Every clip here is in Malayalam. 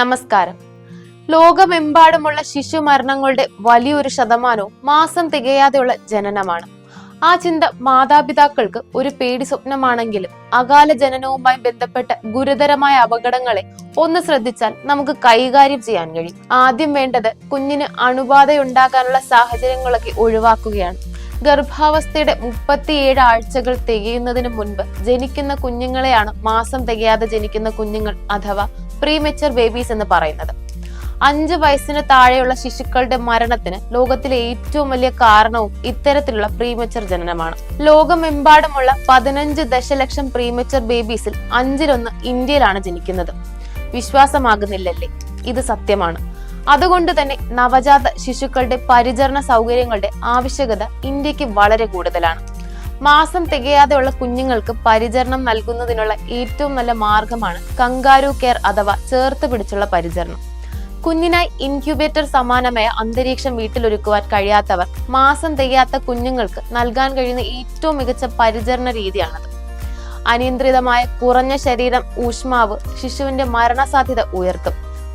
നമസ്കാരം. ലോകമെമ്പാടുമുള്ള ശിശു മരണങ്ങളുടെ വലിയൊരു ശതമാനവും മാസം തികയാതെയുള്ള ജനനമാണ്. ആ ചിന്ത മാതാപിതാക്കൾക്ക് ഒരു പേടി സ്വപ്നമാണെങ്കിലും അകാല ജനനവുമായി ബന്ധപ്പെട്ട ഗുരുതരമായ അപകടങ്ങളെ ഒന്ന് ശ്രദ്ധിച്ചാൽ നമുക്ക് കൈകാര്യം ചെയ്യാൻ കഴിയും. ആദ്യം വേണ്ടത് കുഞ്ഞിന് അണുബാധയുണ്ടാകാനുള്ള സാഹചര്യങ്ങളൊക്കെ ഒഴിവാക്കുകയാണ്. ഗർഭാവസ്ഥയുടെ മുപ്പത്തിയേഴ് ആഴ്ചകൾ തികയുന്നതിന് മുൻപ് ജനിക്കുന്ന കുഞ്ഞുങ്ങളെയാണ് മാസം തികയാതെ ജനിക്കുന്ന കുഞ്ഞുങ്ങൾ അഥവാ പ്രീമെച്ചർ ബേബീസ് എന്ന് പറയുന്നത്. അഞ്ച് വയസ്സിന് താഴെയുള്ള ശിശുക്കളുടെ മരണത്തിന് ലോകത്തിലെ ഏറ്റവും വലിയ കാരണവും ഇത്തരത്തിലുള്ള പ്രീമെച്ചർ ജനനമാണ്. ലോകമെമ്പാടുമുള്ള പതിനഞ്ച് ദശലക്ഷം പ്രീമെച്ചർ ബേബീസിൽ അഞ്ചിലൊന്ന് ഇന്ത്യയിലാണ് ജനിക്കുന്നത്. വിശ്വാസമാകുന്നില്ലല്ലേ? ഇത് സത്യമാണ്. അതുകൊണ്ട് തന്നെ നവജാത ശിശുക്കളുടെ പരിചരണ സൗകര്യങ്ങളുടെ ആവശ്യകത ഇന്ത്യയ്ക്ക് വളരെ കൂടുതലാണ്. മാസം തികയാതെയുള്ള കുഞ്ഞുങ്ങൾക്ക് പരിചരണം നൽകുന്നതിനുള്ള ഏറ്റവും നല്ല മാർഗമാണ് കങ്കാരു കെയർ അഥവാ ചേർത്ത് പിടിച്ചുള്ള പരിചരണം. കുഞ്ഞിനായി ഇൻക്യുബേറ്റർ സമാനമായ അന്തരീക്ഷം വീട്ടിലൊരുക്കുവാൻ കഴിയാത്തവർ മാസം തികയാത്ത കുഞ്ഞുങ്ങൾക്ക് നൽകാൻ കഴിയുന്ന ഏറ്റവും മികച്ച പരിചരണ രീതിയാണത്. അനിയന്ത്രിതമായ കുറഞ്ഞ ശരീരം ഊഷ്മാവ് ശിശുവിന്റെ മരണസാധ്യത ഉയർത്തും.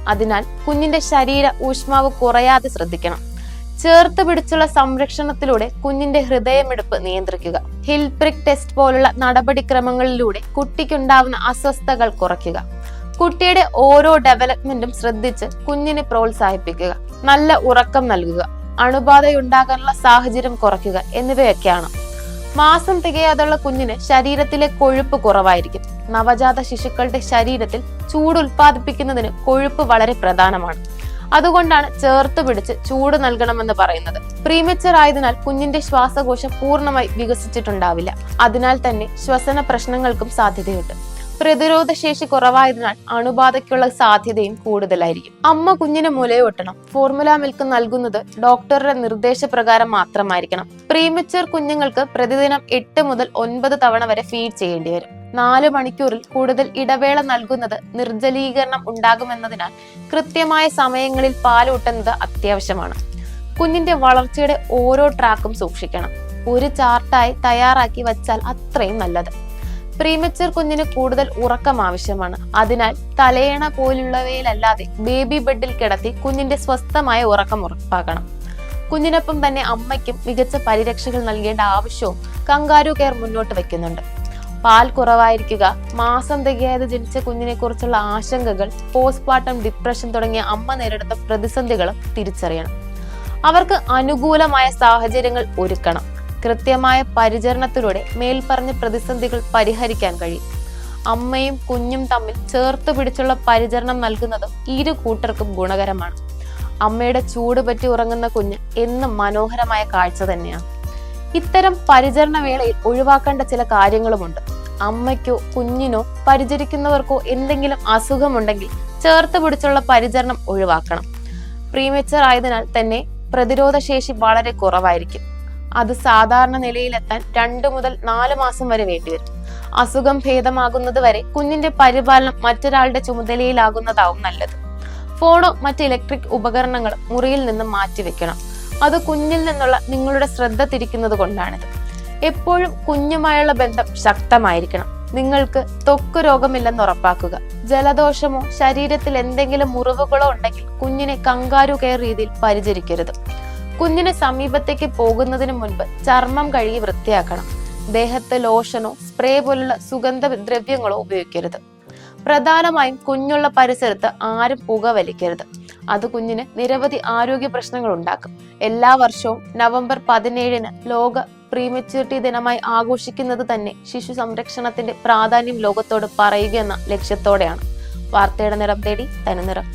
അതിനാൽ കുഞ്ഞിന്റെ ശരീര ഊഷ്മാവ് കുറയാതെ ശ്രദ്ധിക്കണം. ചേർത്ത് പിടിച്ചുള്ള സംരക്ഷണത്തിലൂടെ കുഞ്ഞിന്റെ ഹൃദയമെടുപ്പ് നിയന്ത്രിക്കുക. ഹിൽ പ്രിക് ടെസ്റ്റ് പോലുള്ള നടപടിക്രമങ്ങളിലൂടെ കുട്ടിക്കുണ്ടാവുന്ന അസ്വസ്ഥതകൾ കുറയ്ക്കുക. കുട്ടിയുടെ ഓരോ ഡെവലപ്മെന്റും ശ്രദ്ധിച്ച് കുഞ്ഞിനെ പ്രോത്സാഹിപ്പിക്കുക. നല്ല ഉറക്കം നൽകുക. അണുബാധയുണ്ടാകാനുള്ള സാഹചര്യം കുറയ്ക്കുക എന്നിവയൊക്കെയാണ്. മാസം തികയാതുള്ള കുഞ്ഞിന് ശരീരത്തിലെ കൊഴുപ്പ് കുറവായിരിക്കും. നവജാത ശിശുക്കളുടെ ശരീരത്തിൽ ചൂട് ഉൽപ്പാദിപ്പിക്കുന്നതിന് കൊഴുപ്പ് വളരെ പ്രധാനമാണ്. അതുകൊണ്ടാണ് ചേർത്ത് പിടിച്ച് ചൂട് നൽകണമെന്ന് പറയുന്നത്. പ്രീമച്ചർ ആയതിനാൽ കുഞ്ഞിന്റെ ശ്വാസകോശം പൂർണമായി വികസിച്ചിട്ടുണ്ടാവില്ല. അതിനാൽ തന്നെ ശ്വസന പ്രശ്നങ്ങൾക്കും സാധ്യതയുണ്ട്. പ്രതിരോധ ശേഷി കുറവായതിനാൽ അണുബാധയ്ക്കുള്ള സാധ്യതയും കൂടുതലായിരിക്കും. അമ്മ കുഞ്ഞിന് മുലയൂട്ടണം ഫോർമുല മിൽക്ക് നൽകുന്നത് ഡോക്ടറുടെ നിർദ്ദേശപ്രകാരം മാത്രമായിരിക്കണം. പ്രീമച്ചർ കുഞ്ഞുങ്ങൾക്ക് പ്രതിദിനം എട്ട് മുതൽ ഒൻപത് തവണ വരെ ഫീഡ് ചെയ്യേണ്ടി വരും. നാല് മണിക്കൂറിൽ കൂടുതൽ ഇടവേള നൽകുന്നത് നിർജലീകരണം ഉണ്ടാകുമെന്നതിനാൽ കൃത്യമായ സമയങ്ങളിൽ പാലൂട്ടുന്നത് അത്യാവശ്യമാണ്. കുഞ്ഞിന്റെ വളർച്ചയുടെ ഓരോ ട്രാക്കും സൂക്ഷിക്കണം. ഒരു ചാർട്ടായി തയ്യാറാക്കി വച്ചാൽ അത്രയും നല്ലത്. പ്രീമച്ചർ കുഞ്ഞിന് കൂടുതൽ ഉറക്കം ആവശ്യമാണ്. അതിനാൽ തലയണ പോലുള്ളവയിലല്ലാതെ ബേബി ബെഡിൽ കിടത്തി കുഞ്ഞിന്റെ സ്വസ്ഥമായ ഉറക്കം ഉറപ്പാക്കണം. കുഞ്ഞിനൊപ്പം തന്നെ അമ്മയ്ക്കും മികച്ച പരിരക്ഷകൾ നൽകേണ്ട ആവശ്യവും കങ്കാരു കെയർ മുന്നോട്ട് വെക്കുന്നുണ്ട്. പാൽ കുറവായിരിക്കുക മാസം തികയാതെ ജനിച്ച കുഞ്ഞിനെ കുറിച്ചുള്ള ആശങ്കകൾ പോസ്റ്റ്മോർട്ടം ഡിപ്രഷൻ തുടങ്ങിയ അമ്മ നേരിടുന്ന പ്രതിസന്ധികളും തിരിച്ചറിയണം. അവർക്ക് അനുകൂലമായ സാഹചര്യങ്ങൾ ഒരുക്കണം. കൃത്യമായ പരിചരണത്തിലൂടെ മേൽപ്പറഞ്ഞ പ്രതിസന്ധികൾ പരിഹരിക്കാൻ കഴിയും. അമ്മയും കുഞ്ഞും തമ്മിൽ ചേർത്ത് പിടിച്ചുള്ള പരിചരണം നൽകുന്നതും ഇരു കൂട്ടർക്കും ഗുണകരമാണ്. അമ്മയുടെ ചൂട് പറ്റി ഉറങ്ങുന്ന കുഞ്ഞ് എന്നും മനോഹരമായ കാഴ്ച തന്നെയാണ്. ഇത്തരം പരിചരണ വേളയിൽ ഒഴിവാക്കേണ്ട ചില കാര്യങ്ങളുമുണ്ട്. അമ്മയ്ക്കോ കുഞ്ഞിനോ പരിചരിക്കുന്നവർക്കോ എന്തെങ്കിലും അസുഖമുണ്ടെങ്കിൽ ചേർത്ത് പിടിച്ചുള്ള പരിചരണം ഒഴിവാക്കണം. പ്രീമെച്ചർ ആയതിനാൽ തന്നെ പ്രതിരോധശേഷി വളരെ കുറവായിരിക്കും. അത് സാധാരണ നിലയിലെത്താൻ രണ്ടു മുതൽ നാല് മാസം വരെ വേണ്ടിവരും. അസുഖം ഭേദമാകുന്നത് വരെ കുഞ്ഞിന്റെ പരിപാലനം മറ്റൊരാളുടെ ചുമതലയിലാകുന്നതാവും നല്ലത്. ഫോണോ മറ്റ് ഇലക്ട്രിക് ഉപകരണങ്ങൾ മുറിയിൽ നിന്ന് മാറ്റിവെക്കണം. അത് കുഞ്ഞിൽ നിന്നുള്ള നിങ്ങളുടെ ശ്രദ്ധ തിരിക്കുന്നത് കൊണ്ടാണിത് എപ്പോഴും കുഞ്ഞുമായുള്ള ബന്ധം ശക്തമായിരിക്കണം. നിങ്ങൾക്ക് ത്വക്ക് രോഗമില്ലെന്ന് ഉറപ്പാക്കുക. ജലദോഷമോ ശരീരത്തിൽ എന്തെങ്കിലും മുറിവുകളോ ഉണ്ടെങ്കിൽ കുഞ്ഞിനെ കങ്കാരു കെയർ രീതിയിൽ പരിചരിക്കരുത്. കുഞ്ഞിന് സമീപത്തേക്ക് പോകുന്നതിന് മുൻപ് ചർമ്മം കഴുകി വൃത്തിയാക്കണം. ദേഹത്ത് ലോഷനോ സ്പ്രേ പോലുള്ള സുഗന്ധ ദ്രവ്യങ്ങളോ ഉപയോഗിക്കരുത്. പ്രധാനമായും കുഞ്ഞുള്ള പരിസരത്ത് ആരും പുക വലിക്കരുത്. അത് കുഞ്ഞിന് നിരവധി ആരോഗ്യ പ്രശ്നങ്ങൾ ഉണ്ടാക്കും. എല്ലാ വർഷവും നവംബർ പതിനേഴിന് ലോക പ്രീമച്യൂരിറ്റി ദിനമായി ആഘോഷിക്കുന്നത് തന്നെ ശിശു സംരക്ഷണത്തിന്റെ പ്രാധാന്യം ലോകത്തോട് പറയുക എന്ന ലക്ഷ്യത്തോടെയാണ്. വാർത്തയുടെ നിറം തേടി തനിനിറം.